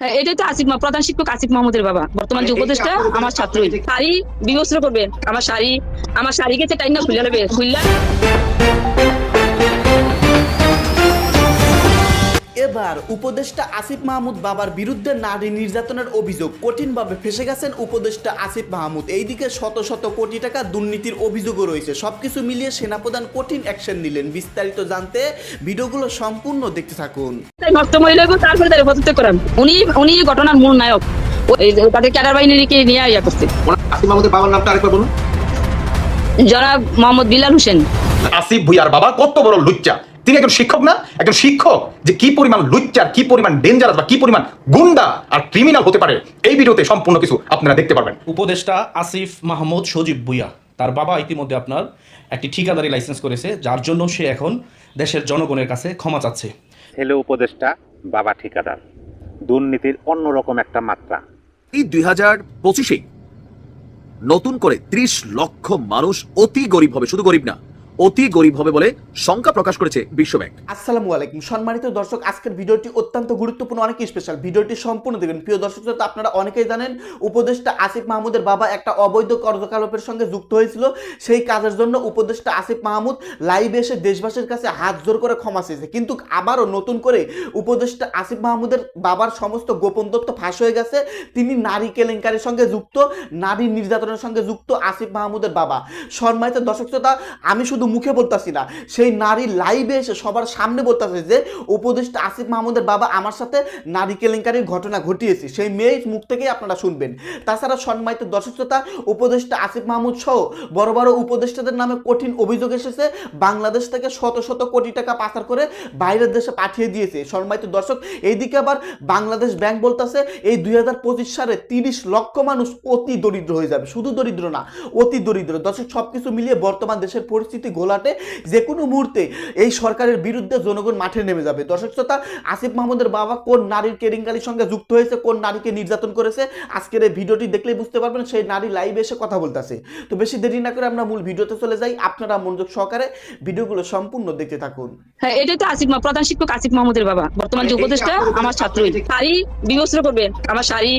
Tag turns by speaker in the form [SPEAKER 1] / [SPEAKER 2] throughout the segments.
[SPEAKER 1] হ্যাঁ এটাই তো আসিফ প্রধান শিক্ষক আসিফ মাহমুদের বাবা বর্তমান যে
[SPEAKER 2] এই
[SPEAKER 1] উপদেষ্টা আমার ছাত্রই শাড়ি বিবস্ত্র করবেন আমার শাড়ি আমার শাড়ি গেছে টাইম না খুলে নেবে খুললা?
[SPEAKER 3] এবার উপদেষ্টা আসিফ মাহমুদ বাবার বিরুদ্ধে নারী নির্যাতনের অভিযোগ। কঠিনভাবে ফেসে গেছেন উপদেষ্টা আসিফ মাহমুদ। এইদিকে শত শত কোটি টাকা দুর্নীতির অভিযোগও রয়েছে। সবকিছু মিলিয়ে সেনাপ্রধান কঠিন অ্যাকশন নিলেন। বিস্তারিত জানতে ভিডিওগুলো সম্পূর্ণ দেখতে থাকুন।
[SPEAKER 1] উনি উনি ঘটনার মূল নায়ক। তাদের ক্যাডার বাহিনীকে নিয়ে ইয়া করছে।
[SPEAKER 2] আসিফ মাহমুদের বাবার নামটা আরেকবার বলুন।
[SPEAKER 1] জনাব মোহাম্মদ বিলাল হোসেন।
[SPEAKER 4] আসিফ ভুইয়ার বাবা কত বড় লুচ্চা। তিনি একজন শিক্ষক না? একজন শিক্ষক যে কি পরিমাণ লুচ্চার কি পরিমাণ ডেঞ্জারাস বা কি পরিমাণ গুন্ডা আর ক্রিমিনাল হতে পারে এই ভিডিওতে সম্পূর্ণ কিছু আপনারা দেখতে পারবেন।
[SPEAKER 5] উপদেষ্টা আসিফ মাহমুদ সজীব ভুইয়া তার বাবা ইতিমধ্যে আপনার একটি ঠিকাদারি লাইসেন্স করেছে যার জন্য সে এখন দেশের জনগণের কাছে ক্ষমা চাচ্ছে।
[SPEAKER 6] ছেলে উপদেষ্টা বাবা ঠিকাদার। দুর্নীতির অন্যরকম একটা মাত্রা।
[SPEAKER 7] এই দুই হাজার পঁচিশেই নতুন করে ত্রিশ লক্ষ মানুষ অতি গরিব হবে শুধু গরিব না অতি গরিব হবে বলে শঙ্কা প্রকাশ করেছে বিশ্বব্যাংক।
[SPEAKER 3] আসসালামু আলাইকুম। সম্মানিত দর্শক আজকের ভিডিওটি অত্যন্ত গুরুত্বপূর্ণ অনেক স্পেশাল ভিডিওটি সম্পূর্ণ দেখবেন। প্রিয় দর্শক শ্রোতা, আপনারা অনেকেই জানেন উপদেষ্টা আসিফ মাহমুদের বাবা একটা অবৈধ কার্যকলাপের সঙ্গে যুক্ত হয়েছিল। সেই কাজের জন্য উপদেষ্টা আসিফ মাহমুদ লাইভে এসে দেশবাসীর কাছে হাত জোর করে ক্ষমা চেয়েছে। কিন্তু আবারও নতুন করে উপদেষ্টা আসিফ মাহমুদের বাবার সমস্ত গোপন তথ্য ফাঁস হয়ে গেছে। তিনি নারী কেলেঙ্কারির সঙ্গে যুক্ত নারী নির্যাতনের সঙ্গে যুক্ত আসিফ মাহমুদের বাবা। সম্মানিত দর্শক শ্রোতা আমি শুধু মুখে বলতাছি না। সেই নারী লাইভে এসে সবার সামনে বলতেছে যে, উপদেষ্টা আসিফ মাহমুদের বাবা আমার সাথে নারী কেলেঙ্কারির ঘটনা ঘটিয়েছে। সেই মেয়ের মুখ থেকেই আপনারা শুনবেন। তাছাড়া সম্মানিত দর্শক শ্রোতা, উপদেষ্টা আসিফ মাহমুদ সহ বড় বড় উপদেষ্টাদের নামে কঠিন অভিযোগ এসেছে। বাংলাদেশ থেকে শত শত কোটি টাকা পাচার করে বাইরের দেশে পাঠিয়ে দিয়েছে। সম্মানিত দর্শক, এইদিকে আবার বাংলাদেশ ব্যাংক বলতেছে, এই দুই হাজার পঁচিশ সালে তিরিশ লক্ষ মানুষ অতি দরিদ্র হয়ে যাবে। শুধু দরিদ্র না, অতি দরিদ্র। দর্শক সব কিছু মিলিয়ে বর্তমান দেশের পরিস্থিতি ঘোলাটে যে কোনো মুহূর্তে এই সরকারের বিরুদ্ধে জনগণ মাঠে নেমে যাবে। দর্শক শ্রোতা আসিফ মাহমুদের বাবা কোন নারীর কেরিঙ্কারির সঙ্গে যুক্ত হয়েছে কোন নারীকে নির্যাতন করেছে? আজকের এই ভিডিওটি দেখলেই বুঝতে পারবেন সেই নারী লাইভে এসে কথা বলতেছে। তো বেশি দেরি না করে আমরা মূল ভিডিওতে চলে যাই। আপনারা মনোযোগ সহকারে ভিডিওগুলো সম্পূর্ণ দেখতে থাকুন।
[SPEAKER 1] হ্যাঁ এটাই তো আসিফ প্রধান শিক্ষক আসিফ মাহমুদের বাবা। বর্তমান যে উপদেষ্টা আমার ছাত্রই শাড়ি বিবস্ত্র করবেন আমার শাড়ি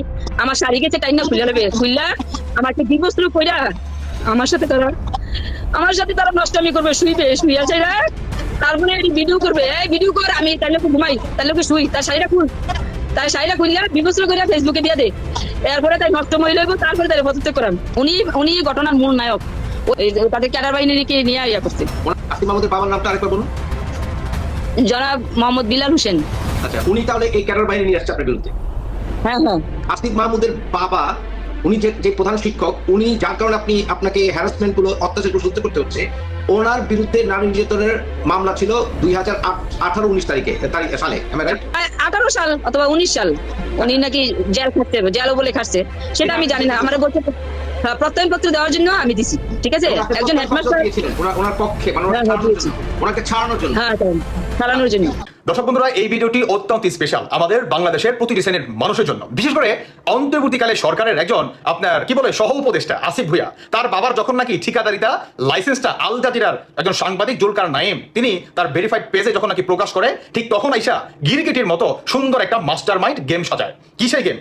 [SPEAKER 1] আমার শাড়ি গেছে টাইম না খুলে নেবে খুললা আমাকে বিবস্ত্র কইরা আমার সাথে তারা আমার সাথে তারা নষ্টামি করবে শুইবে শুইয়া যাইরা তারপরে ভিডিও করবে। এই ভিডিও কর আমি তাহলে ঘুমাই তাহলে শুই। তার শাড়িটা খুল তার শাড়িটা খুললা বিবস্ত্র করে ফেসবুকে দিয়ে দে। এরপরে তাই নষ্ট মহিলা হইব তারপরে পদত্যাগ করান। উনি উনি ঘটনার মূল নায়ক। তাদের ক্যাডার বাহিনীকে নিয়ে ইয়া করছে?
[SPEAKER 2] বাবার নামটা আরেকবার বলুন।
[SPEAKER 1] জনাব মোহাম্মদ বিলাল হোসেন।
[SPEAKER 2] আচ্ছা উনি তাহলে এই ক্যাডার বাহিনী নিয়ে আসছে আপনার বিরুদ্ধে?
[SPEAKER 1] হ্যাঁ হ্যাঁ।
[SPEAKER 2] আসিফ মাহমুদের বাবা উনি যে যে প্রধান শিক্ষক উনি যার কারণে আপনি আপনাকে হ্যারাসমেন্টগুলো অত্যাচার সহ্য করতে হচ্ছে ওনার বিরুদ্ধে নারী নির্যাতনের মামলা ছিল দুই হাজার আঠারো উনিশ তারিখে তারিখ সালে
[SPEAKER 1] আঠারো সাল অথবা উনিশ সাল উনি নাকি জেল খাচ্ছে জেলও বলে খাচ্ছে সেটা আমি জানি না আমার বলছে হ্যাঁ, প্রত্যয়ন পত্র দেওয়ার জন্য আমি দিছি ঠিক আছে? একজন হেডমাস্টার
[SPEAKER 2] ওনার পক্ষে মানে
[SPEAKER 1] হ্যাঁ, হ্যাঁ,
[SPEAKER 2] ওনাকে ছাড়ানোর জন্য।
[SPEAKER 1] হ্যাঁ ছাড়ানোর জন্য।
[SPEAKER 4] দর্শক বন্ধুরা, এই ভিডিওটি অত্যন্ত স্পেশাল আমাদের বাংলাদেশের প্রতিটি শ্রেণির মানুষের জন্য। বিশেষ করে অন্তর্বর্তীকালে সরকারের একজন আপনার কি বলে, সহ উপদেষ্টা আসিফ ভুইয়া। তার বাবার যখন নাকি ঠিকাদারিতা লাইসেন্সটা আল জাজিরার একজন সাংবাদিক জুলকার নাইম তিনি তার ভেরিফাইড পেজে যখন নাকি প্রকাশ করে, ঠিক তখন আইসা গিরগিটির মতো সুন্দর একটা মাস্টার মাইন্ড গেম সাজায়। কি সেই গেম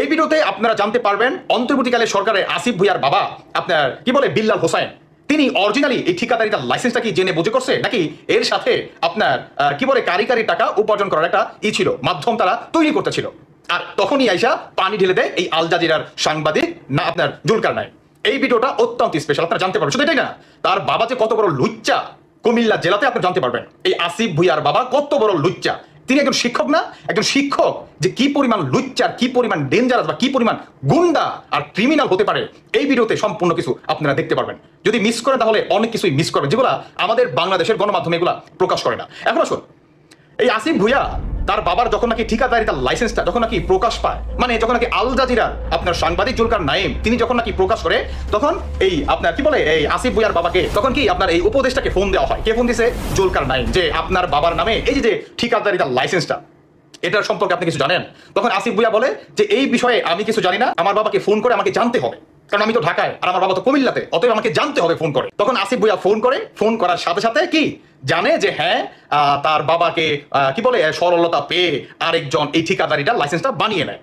[SPEAKER 4] এই ভিডিওতে আপনারা জানতে পারবেন, অন্তর্বর্তীকালে সরকারের আসিফ ভুইয়ার বাবা, আপনার কি বলে, বিল্লাল হোসাইন। তিনি অরিজিনালি এই ঠিকাদারিতার লাইসেন্সটা কি জেনে বুঝে করছে? নাকি এর সাথে আপনার কি বলে কারি কারি টাকা উপার্জন করার একটা ই ছিল, মাধ্যম তারা তৈরি করতেছিল। আর তখনই আইসা পানি ঢেলে দেয় এই আল জাজিরার সাংবাদিক, না আপনার জুলকার নাই এই ভিডিওটা অত্যন্ত স্পেশাল আপনারা জানতে পারবেন। শুধু এটাই না, তার বাবা যে কত বড় লুচ্চা কুমিল্লা জেলাতে আপনি জানতে পারবেন। এই আসিফ ভুইয়ার বাবা কত বড় লুচ্চা। তিনি একজন শিক্ষক না, একজন শিক্ষক যে কি পরিমাণ লুচ্চার, কি পরিমাণ ডেঞ্জারাস বা কি পরিমাণ গুন্ডা আর ক্রিমিনাল হতে পারে, এই ভিডিওতে সম্পূর্ণ কিছু আপনারা দেখতে পারবেন। যদি মিস করেন তাহলে অনেক কিছুই মিস করবেন, যেগুলো আমাদের বাংলাদেশের গণমাধ্যমে এগুলা প্রকাশ করে না। এখন আসুন, এই আসিফ ভুইয়া তার বাবার যখন নাকি ঠিকাদারি, তার লাইসেন্সটা যখন নাকি প্রকাশ পায় মানে যখন নাকি আল জাজিরার আপনার সাংবাদিক জুলকার নাইম তিনি যখন নাকি প্রকাশ করে, তখন এই আপনার কি বলে, এই আসিফ ভুইয়ার বাবাকে, তখন কি আপনার এই উপদেশটাকে ফোন দেওয়া হয়? কে ফোন দিছে? জুলকার নাইম যে আপনার বাবার নামে এই যে ঠিকাদারি, তার লাইসেন্সটা এটার সম্পর্কে আপনি কিছু জানেন? তখন আসিফ ভুইয়া বলে যে, এই বিষয়ে আমি কিছু জানি না, আমার বাবাকে ফোন করে আমাকে জানতে হবে। কারণ আমি তো ঢাকায়, আর আমার বাবা তো কুমিল্লাতে, অতএব আমাকে জানতে হবে ফোন করে। তখন আসিফ ভুইয়া ফোন করে, ফোন করার সাথে সাথে কি? জানে যে হ্যাঁ তার বাবাকে কি বলে সরলতা পেয়ে আরেকজন এই ঠিকাদারিটা লাইসেন্সটা বানিয়ে নেয়।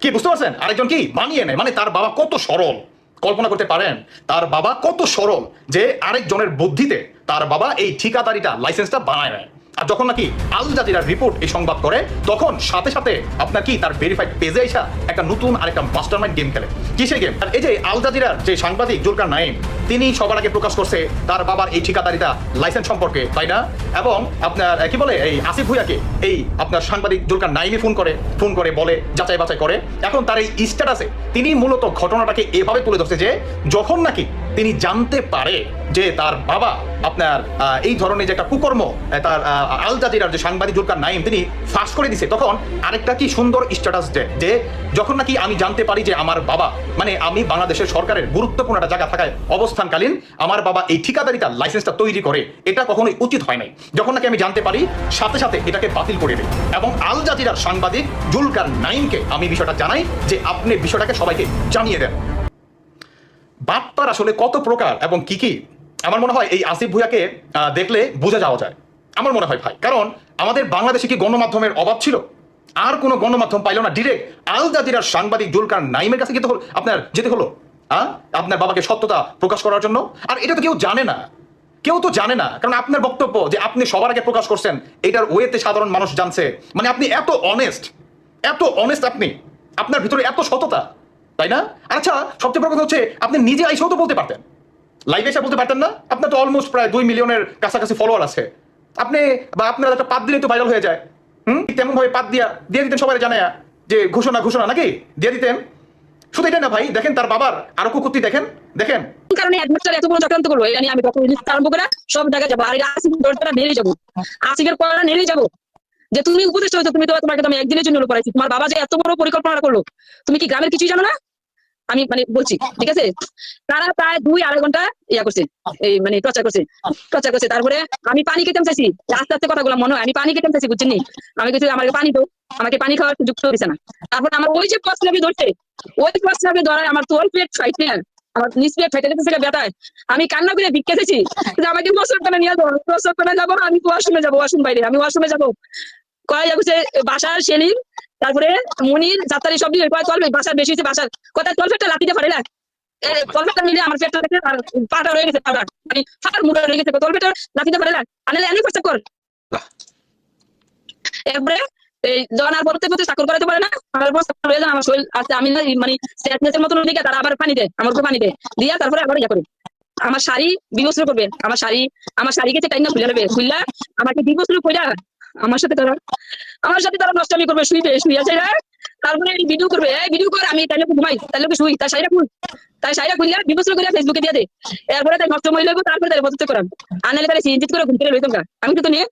[SPEAKER 4] কি, বুঝতে পারছেন? আরেকজন কি? বানিয়ে নেয়। মানে তার বাবা কত সরল। কল্পনা করতে পারেন, তার বাবা কত সরল যে আরেকজনের বুদ্ধিতে তার বাবা এই ঠিকাদারিটা লাইসেন্সটা বানায় নেয়। আর যখন নাকি আল জাজিরার রিপোর্ট এই সংবাদ করে, তখন সাথে সাথে আপনার কি তার ভেরিফাইড পেজে এসা একটা নতুন আরেকটা মাস্টার মাইন্ড গেম খেলে। কিসের গেম আর এই যে আল জাজিরার যে সাংবাদিক জুলকার নাইম তিনি সবার আগে প্রকাশ করছে তার বাবার এই ঠিকাদারিটা লাইসেন্স সম্পর্কে, তাই না? এবং আপনার কি বলে, এই আসিফ ভুইয়াকে এই আপনার সাংবাদিক জুলকার নাইমই ফোন করে ফোন করে, বলে যাচাই বাছাই করে। এখন তার এই স্ট্যাটাসে তিনি মূলত ঘটনাটাকে এভাবে তুলে ধরছে যে, যখন নাকি তিনি জানতে পারে যে তার বাবা আপনার এই ধরনের যে একটা কুকর্ম তার আল জাজিরার যে সাংবাদিক জুলকার নাইম তিনি ফাঁস করে দিছে। তখন আরেকটা কি সুন্দর স্ট্যাটাস দেয় যে, যখন নাকি আমি জানতে পারি যে আমার বাবা মানে আমি বাংলাদেশের সরকারের গুরুত্বপূর্ণ একটা জায়গা থাকায় অবস্থানকালীন, আমার বাবা এই ঠিকাদারিটা লাইসেন্সটা তৈরি করে, এটা কখনোই উচিত হয় নাই। যখন নাকি আমি জানতে পারি, সাথে সাথে এটাকে বাতিল করে দেয়। এবং আল জাজিরার সাংবাদিক জুলকার নাইমকে আমি বিষয়টা জানাই যে আপনি বিষয়টাকে সবাইকে জানিয়ে দেন। বাটপার আসলে কত প্রকার এবং কি কি? আমার মনে হয় এই আসিফ ভুইয়াকে দেখলে বোঝা যাওয়া যায়। আমার মনে হয় ভাই, কারণ আমাদের বাংলাদেশে কি গণমাধ্যমের অভাব ছিল? আর কোনো গণমাধ্যম পাইল না। ডিরেক্ট আল জাজিরার সাংবাদিক জুলকার নাইমের কাছে যেতে হলো আপনার যেতে হলো হ্যাঁ আপনার বাবাকে সত্যতা প্রকাশ করার জন্য। আর এটা তো কেউ জানে না। কেউ তো জানে না। কারণ আপনার বক্তব্য যে আপনি সবার আগে প্রকাশ করছেন, এটার ওয়েতে সাধারণ মানুষ জানছে। মানে আপনি এত অনেস্ট এত অনেস্ট আপনি। আপনার ভিতরে এত সততা। তাই না? আচ্ছা সবচেয়ে বড় কথা হচ্ছে, আপনি নিজে আইসাও তো বলতে পারতেন। লাইভে এসে বলতে পারতেন না? আপনার তো অলমোস্ট প্রায় দুই মিলিয়নের কাছাকাছি ফলোয়ার আছে। আপনি বা আপনার একটা পাত দিলে তো ভাইরাল হয়ে যায়। হুম? তেমন ভাবে পাত দিয়া দিয়ে দিতেন সবাই জানায়া যে ঘোষণা ঘোষণা, নাকি? দিয়ে দিতেন। শুধু এটা না ভাই, দেখেন তার বাবার আরও কুকুরটি দেখেন দেখেন।
[SPEAKER 1] কারণে হেডমাস্টার এত বড় চক্রান্ত করল? এটা আমি ডক্টর আরম্ভ করে সব জায়গায় যাব। আর এটা আসিফ দরজাটা নেড়ে যাব। আসিফের পড়া নেড়ে যাব। যে তুমি উপদেষ্টা হয়েছো তুমি তো তোমাকে আমি একদিনের জন্য করাইছি তোমার বাবা যে এত বড় পরিকল্পনা করল, তুমি কি গ্রামের কিছুই জানো না? আমি মানে বলছি ঠিক আছে? তারা প্রায় দুই আড়াই ঘণ্টা ইয়া করছে এই মানে প্রচার করছে প্রচার করছে। তারপরে আমি পানি খেতে চাইছি আস্তে আস্তে কথাগুলো মনে হয়। আমি পানি খেতে চাইছি বুঝছেন নি? আমি কিছু আমাকে পানি তো আমাকে পানি খাওয়ার সুযোগ তো দিছে না। তারপরে আমার ওই যে প্রস্তাবে ধরছে ওই প্রস্তাবে ধরায় আমার তোর পেট ফাইট না আমার নিচ প্লেট ফাইটে গেছে ব্যথায়। আমি কান্না করে ভিক্ষে চেয়েছি যে আমাকে প্রস্তাব করে নিয়ে যাব প্রস্তাব করে যাব আমি ওয়াশরুমে যাব ওয়াশরুম বাইরে আমি ওয়াশরুমে যাব। কয় বাসার সেলিম তারপরে মনির যাত্রারি সব বাসার বেশি বাসার। কথা তলফেটটা লাতিতে পারে না? আমার পেটটা লাতিতে পারে না? করাতে পারে না, আমার আমার শরীর আছে, আমি না মানে আবার পানি পানি দেয়। তারপরে আবার করে। আমার শাড়ি বিবস্ত্র করবে আমার শাড়ি, আমার শাড়িকে টাইম খুলে খুললা, আমাকে বিবস্ত্র কইরা আমার সাথে তারা আমার সাথে তারা নষ্টামি করবে শুইবে শুইয়া যাইরা তারপরে ভিডিও করবে, এই ভিডিও কর, আমি তাইলে ঘুমাই তাইলে শুই, তার শাড়িটা খুল। তাই শাড়িটা খুললা বিবস্ত্র করে ফেসবুকে দিয়ে দে। এরপরে তাই নষ্ট মহিলা তারপরে তাই বলতে করাম। আনালে তাহলে চিন্তিত করে ঘুম করে লইতাম। আমি তো নিয়ে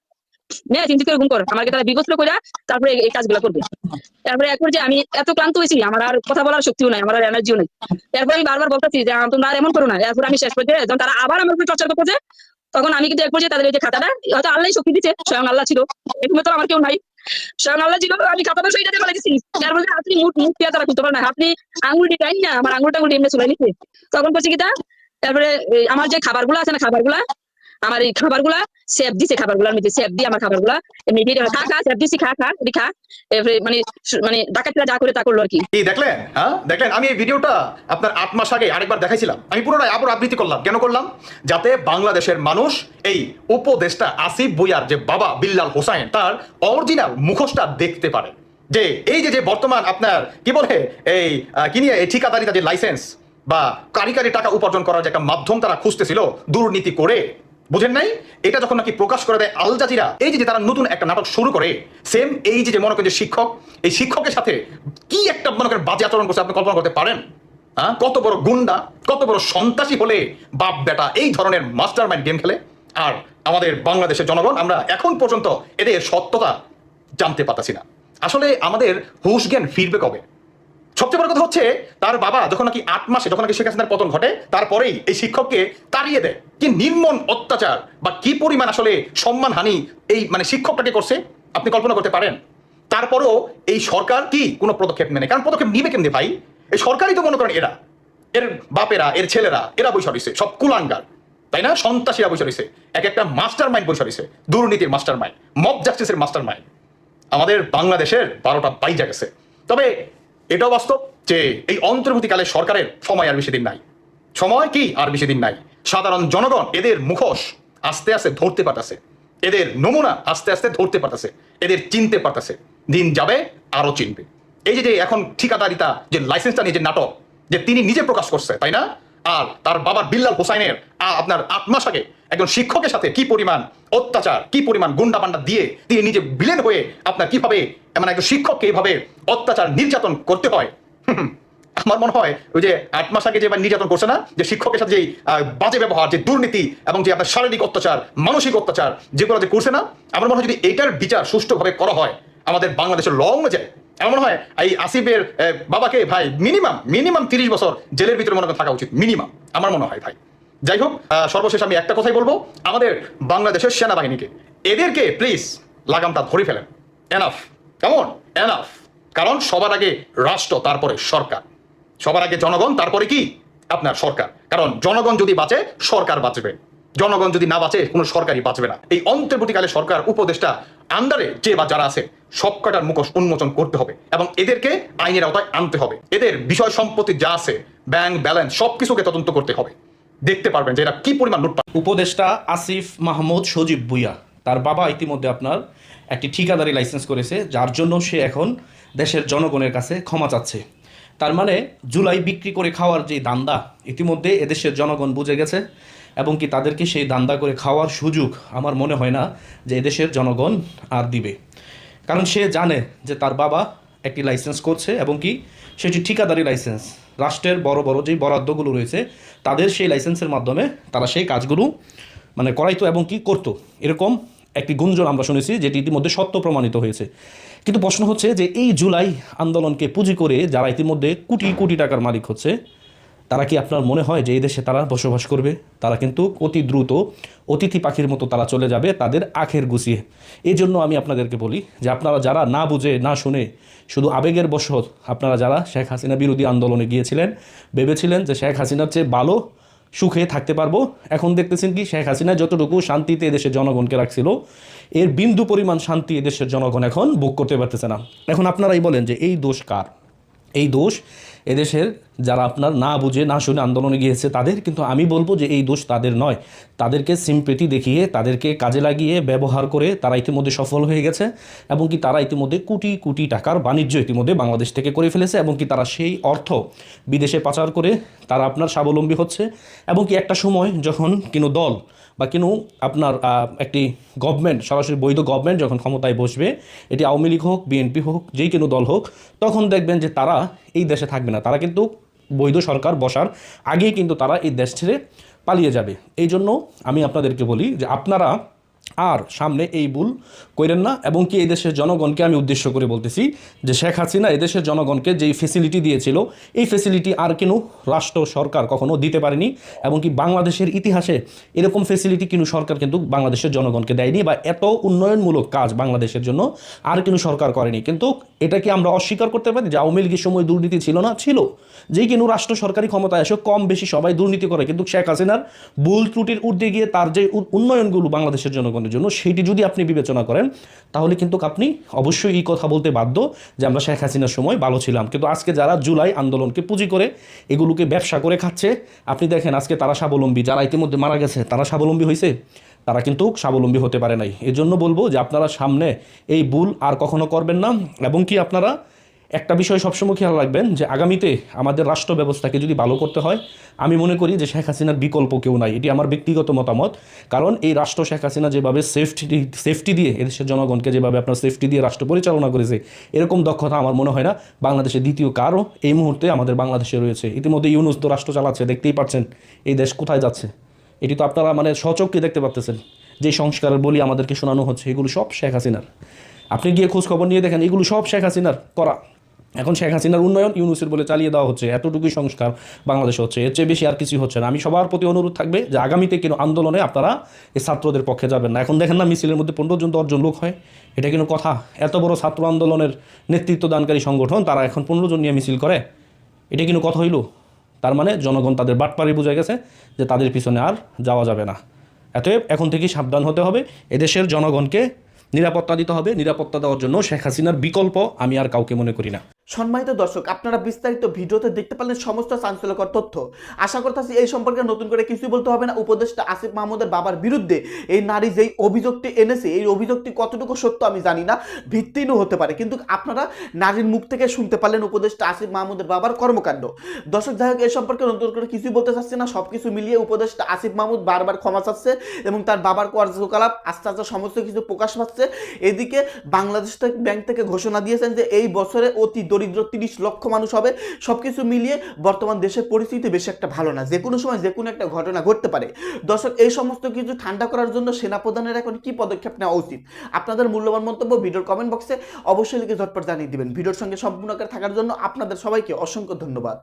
[SPEAKER 1] নে চিন্তিত করে ঘুম কর। আমাকে তারা বিবস্ত্র করে তারপরে এই কাজগুলো করবে। তারপরে এক পর্যায়ে আমি এত ক্লান্ত হয়েছি, আমার আর কথা বলার শক্তিও নাই, আমার আর এনার্জিও নাই। এরপর আমি বারবার বলতেছি যে তোমরা আর এমন করো না। এরপর আমি শেষ পর্যায়ে যখন তারা আবার আমার উপর চর্চা করতেছে। তখন আমি কিন্তু এক পর্যায়ে তাদের ওই যে খাতাটা, হয়তো আল্লাহ শক্তি দিচ্ছে স্বয়ং আল্লাহ ছিল। এরকম তো আমার কেউ নাই। স্বয়ং আল্লাহ ছিল, আমি খাতাটা সেইটা দেখা দিচ্ছি যার মধ্যে আপনি মুখ মুখ দিয়ে তারা খুলতে পারে না। আপনি আঙুলটি টাইন না, আমার আঙুলটা আঙুলটি এমনি চলে নিচ্ছে। তখন বলছি কি তারপরে আমার যে খাবারগুলো আছে না, খাবারগুলা আমার এই খাবারগুলা সেফ দিছে খাবারগুলার মধ্যে সেফ দিয়ে আমার খাবারগুলা, এমনি খা খা সেফ দিছি, খা খা এটি খা মানে মানে যা করে তা করল আর কি।
[SPEAKER 4] দেখলেন? হ্যাঁ? দেখলেন? আমি এই ভিডিওটা আপনার আট মাস আগে আরেকবার দেখাইছিলাম। আমি আবার আবৃত্তি করলাম। কেন করলাম? যাতে বাংলাদেশের মানুষ এই উপদেশটা আসিফ বুয়ার যে বাবা বিল্লাল হোসাইন, তার অরিজিনাল মুখোশটা দেখতে পারে। যে এই যে যে বর্তমান আপনার, কি বলে, এই কি নিয়ে, এই ঠিকাদারিতা যে লাইসেন্স বা কারি কারি টাকা উপার্জন করার যে একটা মাধ্যম তারা খুঁজতেছিল, দুর্নীতি করে বুঝেন নাই? এটা যখন নাকি প্রকাশ করে দেয় আল জাজিরা, এই যে তারা নতুন একটা নাটক শুরু করে সেম এই যে যে মনে করেন যে শিক্ষক, এই শিক্ষকের সাথে কি একটা মনে করেন বাজে আচরণ করছে আপনি কল্পনা করতে পারেন? হ্যাঁ কত বড় গুন্ডা, কত বড় সন্ত্রাসী হলে বাপ বেটা এই ধরনের মাস্টার মাইন্ড গেম খেলে? আর আমাদের বাংলাদেশের জনগণ, আমরা এখন পর্যন্ত এদের সত্যতা জানতে পারতাছি না। আসলে আমাদের হুশ জ্ঞান ফিরবে কবে? সবচেয়ে বড় কথা হচ্ছে, তার বাবা যখন নাকি আট মাসে, যখন নাকি শেখ হাসিনার পতন ঘটে, তারপরেই এই শিক্ষককে তাড়িয়ে দেয়। কি নির্মম অত্যাচার বা কি পরিমাণ আসলে সম্মানহানি এই মানে শিক্ষকটাকে করছে, আপনি কল্পনা করতে পারেন। তারপরও এই সরকার কি কোনো পদক্ষেপ নেয় কারণ পদক্ষেপ নিবে কেমনি ভাই? এই সরকারই তো মনে করেন এরা, এর বাপেরা, এর ছেলেরা, এরা বৈশা রয়েছে, সব কুলাঙ্গার। তাই না? সন্ত্রাসীরা বৈশা রয়েছে। এক একটা মাস্টার মাইন্ড বৈশা রয়েছে, দুর্নীতির মাস্টার মাইন্ড মব জাস্টিসের মাস্টার মাইন্ড আমাদের বাংলাদেশের বারোটা বাইজা গেছে। তবে এটাও বাস্তব যে এই অন্তর্বর্তীকালে সরকারের সময় আর বেশি দিন নাই। সময় কি আর বেশি দিন নাই? সাধারণ জনগণ এদের মুখোশ আস্তে আস্তে ধরতে পারতেছে। এদের নমুনা আস্তে আস্তে ধরতে পারতেছে। এদের চিনতে পারতেছে। দিন যাবে আরও চিনবে। এই যে এখন ঠিকাদারিতা, যে লাইসেন্সটা নিয়ে যে নাটক, যে তিনি নিজে প্রকাশ করছে, তাই না? আর তার বাবার বিল্লাল হোসাইনের আপনার আট মাস আগে একজন শিক্ষকের সাথে কি পরিমাণ অত্যাচার, কি পরিমাণ গুন্ডা পান্ডা দিয়ে তিনি নিজে বিলেন হয়ে আপনার কীভাবে এমন একজন শিক্ষককে এইভাবে অত্যাচার, নির্যাতন করতে হয়? আমার মনে হয় ওই যে আট মাস আগে যে নির্যাতন করছে না, যে শিক্ষকের সাথে যেই বাজে ব্যবহার, যে দুর্নীতি এবং যে আপনার শারীরিক অত্যাচার, মানসিক অত্যাচার, যেগুলো যে করছে না, আমার মনে হয় যদি এটার বিচার সুষ্ঠুভাবে করা হয় আমাদের বাংলাদেশের লং যায় আমার মনে হয় এই আসিফের বাবাকে ভাই মিনিমাম মিনিমাম তিরিশ বছর জেলের ভিতরে মনে থাকা উচিত মিনিমাম আমার মনে হয় ভাই। যাই হোক সর্বশেষ আমি একটা কথাই বলব, আমাদের বাংলাদেশের সেনাবাহিনীকে, এদেরকে প্লিজ লাগামটা ধরে ফেলেন। এনাফ কেমন এনাফ কারণ সবার আগে রাষ্ট্র, তারপরে সরকার। সবার আগে জনগণ, তারপরে কি? আপনার সরকার। কারণ জনগণ যদি বাঁচে, সরকার বাঁচবে। জনগণ যদি না বাঁচে, কোনো সরকারই বাঁচবে না। এই অন্তর্বর্তীকালে সরকার, উপদেষ্টা, আন্ডারে যে বা যারা আছে সব কটার মুখোশ উন্মোচন করতে হবে এবং এদেরকে আইনের আওতায় আনতে হবে। এদের বিষয় সম্পত্তি যা আছে, ব্যাংক ব্যালেন্স সবকিছুকে তদন্ত করতে হবে। দেখতে পারবেন যে এরা কি পরিমাণ লুটপাট।
[SPEAKER 5] উপদেষ্টা আসিফ মাহমুদ সজীব ভুইয়া, তার বাবা ইতিমধ্যে আপনার একটি ঠিকাদারি লাইসেন্স করেছে, যার জন্য সে এখন দেশের জনগণের কাছে ক্ষমা চাচ্ছে। তার মানে জুলাই বিক্রি করে খাওয়ার যে দান্দা, ইতিমধ্যে এদেশের জনগণ বুঝে গেছে এবং কি তাদেরকে সেই দান্দা করে খাওয়ার সুযোগ আমার মনে হয় না যে এদেশের জনগণ আর দিবে। কারণ সে জানে যে তার বাবা একটি লাইসেন্স করছে এবং কি সেটি ঠিকাদারি লাইসেন্স। রাষ্ট্রের বড় বড় যেই বরাদ্দগুলো রয়েছে, তাদের সেই লাইসেন্সের মাধ্যমে তারা সেই কাজগুলো মানে করাইতো এবং কি করতো। এরকম একটি গুঞ্জন আমরা শুনেছি যেটি ইতিমধ্যে সত্য প্রমাণিত হয়েছে। কিন্তু প্রশ্ন হচ্ছে যে এই জুলাই আন্দোলনকে পুঁজি করে যারা ইতিমধ্যে কোটি কোটি টাকার মালিক হচ্ছে তারা কি আপনার মনে হয় যে এই দেশে তারা বসবাস করবে? তারা কিন্তু অতি দ্রুত অতিথি পাখির মতো তারা চলে যাবে তাদের আখের গুছিয়ে এই জন্য আমি আপনাদেরকে বলি যে আপনারা যারা না বুঝে, না শুনে, শুধু আবেগের বশত আপনারা যারা শেখ হাসিনা বিরোধী আন্দোলনে গিয়েছিলেন, ভেবেছিলেন যে শেখ হাসিনার চেয়ে ভালো সুখে থাকতে পারব, এখন দেখতেছেন কি শেখ হাসিনা যতটুকু শান্তিতে এদেশের জনগণকে রাখছিল, এর বিন্দু পরিমাণ শান্তি এদেশের জনগণ এখন ভোগ করতে পারতেছে না। এখন আপনারাই বলেন যে এই দোষ কার? এই দোষ এদেশের যারা আপনার না বুঝে, না শুনে আন্দোলনে গিয়েছে, তাদের কিন্তু আমি বলব যে এই দোষ তাদের নয়। তাদেরকে সিম্পেতি দেখিয়ে, তাদেরকে কাজে লাগিয়ে, ব্যবহার করে তারা ইতিমধ্যে সফল হয়ে গেছে এবং কি তারা ইতিমধ্যে কোটি কোটি টাকার বাণিজ্য ইতিমধ্যে বাংলাদেশ থেকে করে ফেলেছে এবং কি তারা সেই অর্থ বিদেশে পাচার করে তারা আপনার স্বাবলম্বী হচ্ছে এবং কি একটা সময় যখন কোনো দল বা কোনো আপনার একটি গভর্নমেন্ট সরাসরি বৈধ গভর্নমেন্ট যখন ক্ষমতায় বসবে, এটি আওয়ামী লীগ হোক, বিএনপি হোক, যেই কোনো দল হোক, তখন দেখবেন যে তারা এই দেশে থাকবে না। তারা কিন্তু বৈধ সরকার বসার আগেই কিন্তু তারা এই দেশ ছেড়ে পালিয়ে যাবে। এই জন্য আমি আপনাদেরকে বলি যে আপনারা আর সামনে এই ভুল করেন না, এবং কি এই দেশের জনগণকে আমি উদ্দেশ্য করে বলতেছি যে শেখ হাসিনা এদেশের জনগণকে যেই ফেসিলিটি দিয়েছিল, এই ফেসিলিটি আর কিন্তু রাষ্ট্র, সরকার কখনো দিতে পারেনি, এবং কি বাংলাদেশের ইতিহাসে এরকম ফেসিলিটি কিন্তু সরকার কিন্তু বাংলাদেশের জনগণকে দেয়নি বা এত উন্নয়নমূলক কাজ বাংলাদেশের জন্য আর কিন্তু সরকার করেনি। কিন্তু এটা কি আমরা অস্বীকার করতে পারি যে আওয়ামী লীগের সময় দুর্নীতি ছিল না? ছিল। যেই কিন্তু রাষ্ট্র সরকারি ক্ষমতায় এসে কম বেশি সবাই দুর্নীতি করে, কিন্তু শেখ হাসিনার ভুল ত্রুটির ঊর্ধ্বে গিয়ে তার যে উন্নয়নগুলো বাংলাদেশের জনগণের জন্য সেটি যদি আপনি বিবেচনা করেন, তাহলে কিন্তু আপনি অবশ্যই এই কথা বলতে বাধ্য যে আমরা শেখ হাসিনার সময় ভালো ছিলাম। কিন্তু আজকে যারা জুলাই আন্দোলনকে পুঁজি করে এগুলোকে ব্যবসা করে খাচ্ছে, আপনি দেখেন আজকে তারা স্বাবলম্বী, যারা ইতিমধ্যে মারা গেছে, তারা স্বাবলম্বী হয়েছে? তারা কিন্তু স্বাবলম্বী হতে পারে নাই। এজন্য বলব যে আপনারা সামনে এই ভুল আর কখনো করবেন না, এবং কি আপনারা একটা বিষয় সবসময় খেয়াল রাখবেন যে আগামীতে আমাদের রাষ্ট্র ব্যবস্থাকে যদি ভালো করতে হয়, আমি মনে করি যে শেখ হাসিনার বিকল্প কেউ নাই। এটি আমার ব্যক্তিগত মতামত। কারণ এই রাষ্ট্র শেখ হাসিনা যেভাবে সেফটি সেফটি দিয়ে, এদেশের জনগণকে যেভাবে আপনার সেফটি দিয়ে রাষ্ট্র পরিচালনা করেছে, এরকম দক্ষতা আমার মনে হয় না বাংলাদেশের দ্বিতীয় কারও এই মুহূর্তে আমাদের বাংলাদেশে রয়েছে। ইতিমধ্যে ইউনুস তো রাষ্ট্র চালাচ্ছে, দেখতেই পাচ্ছেন এই দেশ কোথায় যাচ্ছে। এটি তো আপনারা মানে সচক্ষে দেখতে পাচ্তেছেন যে সংস্কারের বলি আমাদেরকে শোনানো হচ্ছে, এগুলো সব শেখ হাসিনার। আপনি গিয়ে খোঁজ খবর নিয়ে দেখেন, এগুলো সব শেখ হাসিনার করা। এখন শেখ হাসিনার উন্নয়ন ইউনুসের বলে চালিয়ে দেওয়া হচ্ছে, এতটুকুই সংস্কার বাংলাদেশে হচ্ছে, এর চেয়ে বেশি আর কিছু হচ্ছে না। আমি সবার প্রতি অনুরোধ থাকবে যে আগামীতে কিন্তু আন্দোলনে আপনারা এই ছাত্রদের পক্ষে যাবেন না। এখন দেখেন না, মিছিলের মধ্যে পনেরো জন দশজন লোক হয়। এটা কিন্তু কথা? এত বড় ছাত্র আন্দোলনের নেতৃত্ব দানকারী সংগঠন, তারা এখন পনেরো জন নিয়ে মিছিল করে। এটা কিন্তু কথা হইল? তার মানে জনগণ তাদের বাটপাড়ি বুঝে গেছে যে তাদের পিছনে আর যাওয়া যাবে না। অতএব এখন থেকেই সাবধান হতে হবে। এদেশের জনগণকে নিরাপত্তা দিতে হবে। নিরাপত্তা দেওয়ার জন্য শেখ হাসিনার বিকল্প আমি আর কাউকে মনে করি না।
[SPEAKER 3] সম্মানিত দর্শক, আপনারা বিস্তারিত ভিডিওতে দেখতে পারলেন সমস্ত চাঞ্চল্যকর তথ্য। আশা করতেছি এই সম্পর্কে নতুন করে কিছুই বলতে হবে না। উপদেষ্টা আসিফ মাহমুদের বাবার বিরুদ্ধে এই নারী যেই অভিযোগটি এনেছে, এই অভিযোগটি কতটুকু সত্য আমি জানি না ভিত্তিহীনও হতে পারে। কিন্তু আপনারা নারীর মুখ থেকে শুনতে পারলেন উপদেষ্টা আসিফ মাহমুদের বাবার কর্মকাণ্ড। দর্শক, যাই হোক, এই সম্পর্কে নতুন করে কিছুই বলতে চাচ্ছি না, সবকিছু মিলিয়ে উপদেষ্টা আসিফ মাহমুদ বারবার ক্ষমা চাচ্ছে এবং তার বাবার কার্যকলাপ, আস্তে আস্তে সমস্ত কিছু প্রকাশ পাচ্ছে। এদিকে বাংলাদেশ ব্যাংক থেকে ঘোষণা দিয়েছেন যে এই বছরে অতি দরিদ্র তিরিশ লক্ষ মানুষ হবে, সবকিছু মিলিয়ে বর্তমান দেশের পরিস্থিতি বেশি একটা ভালো না। যে কোনো সময় যে কোনো একটা ঘটনা ঘটতে পারে। দর্শক, এই সমস্ত কিছু ঠান্ডা করার জন্য সেনা প্রধানের এখন কি পদক্ষেপ নেওয়া উচিত? আপনাদের মূল্যবান মন্তব্য ভিডিওর কমেন্ট বক্সে অবশ্যই লিখে ঝটপট জানিয়ে দিবেন। ভিডিওর সঙ্গে সম্পূর্ণ করে থাকার জন্য আপনাদের সবাইকে অসংখ্য ধন্যবাদ।